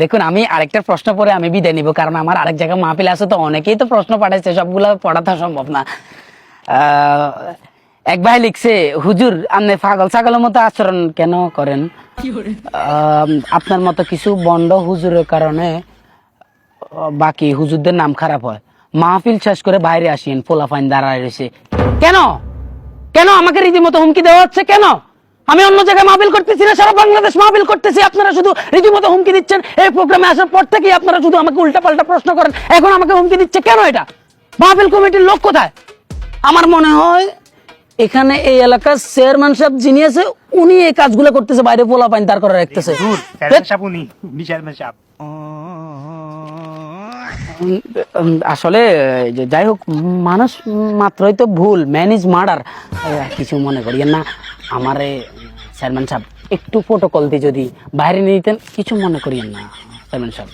দেখুন আমি আরেকটা প্রশ্ন পরে আমি বিদায় নিব কারণ আমার আরেক জায়গায় মাহফিল আছে তো অনেকেই তো প্রশ্ন পাঠাইছে সবগুলো পড়া তো সম্ভব না। এক ভাই লিখছে হুজুর আপনি পাগল ছাগলের মতো আচরণ কেন করেন? আপনার মতো কিছু বন্ড হুজুরের কারণে বাকি হুজুরদের নাম খারাপ হয়। মাহফিল শেষ করে বাইরে আসিয়েন পোলাফাইন দাঁড়ায় রয়েছে। কেন? কেন আমাকে রীতিমতো হুমকি দেওয়া হচ্ছে? কেন? আমি অন্য জায়গায় মাহফিল করতেছি না সারা বাংলাদেশ মাহফিল করতেছি। আপনারা শুধু রীতিমতো হুমকি দিচ্ছেন। এই প্রোগ্রামে আসার পর থেকেই আপনারা শুধু আমাকে উল্টাপাল্টা প্রশ্ন করেন। এখন আমাকে হুমকি দিচ্ছে কেন এটা? মাহফিল কমিটির লোক কোথায়? আমার মনে হয় এখানে এই এলাকার চেয়ারম্যান সাহেব যিনি আছে উনি এই কাজগুলো করতেছে বাইরে পোলা পাইন তার করে রাখতেছে। আসলে যাই হোক মানুষ মাত্রই তো ভুল ম্যানেজ মার্ডার। কিছু মনে করি না। আমারে চেয়ারম্যান সাহেব, একটু প্রোটোকল দিয়ে যদি বাইরে নিয়ে দিতেন কিছু মনে করিয়েন না, চেয়ারম্যান সাহেব।